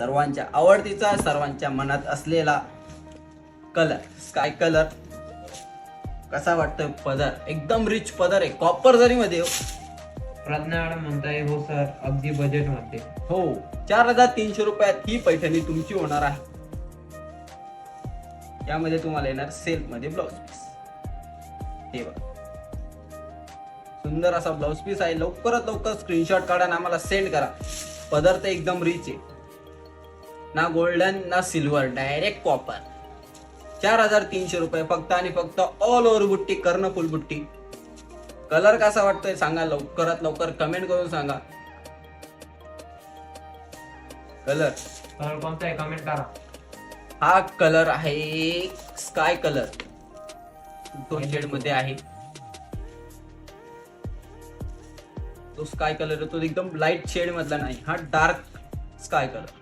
सर्वांच्या आवडतीचा सर्वांच्या मनात असलेला कलर स्काय कलर कसा वाटतोय पदर? एकदम रिच पदर आहे. कॉपर जरी मध्ये हो. प्रज्ञा मॅडम म्हणताय हो सर अगदी बजेटमध्ये हो. चार हजार तीनशे रुपयात ही पैठणी तुमची होणार आहे. यामध्ये तुम्हाला येणार सेल्फमध्ये ब्लाउज पीस हे बघा. सुंदर असा ब्लाउज पीस आहे. लवकरात लवकर स्क्रीनशॉट काढा आणि आम्हाला सेंड करा. पदार्थ एकदम रिच आहे. ना गोल्डन ना सिल्वर डायरेक्ट कॉपर चार हजार तीनशे रुपये फक्त आणि फक्त ऑल ओव्हर बुट्टी कर्ण फुल बुट्टी. कलर कसा वाटतोय सांगा लवकरात लवकर कमेंट करून सांगा. कलर तर कोणता आहे? कमेंट करा. हा कलर आहे स्काय कलर दोन शेडमध्ये आहे. तो स्काय कलर तो एकदम लाइट शेड मधला नाही. हा डार्क स्काय कलर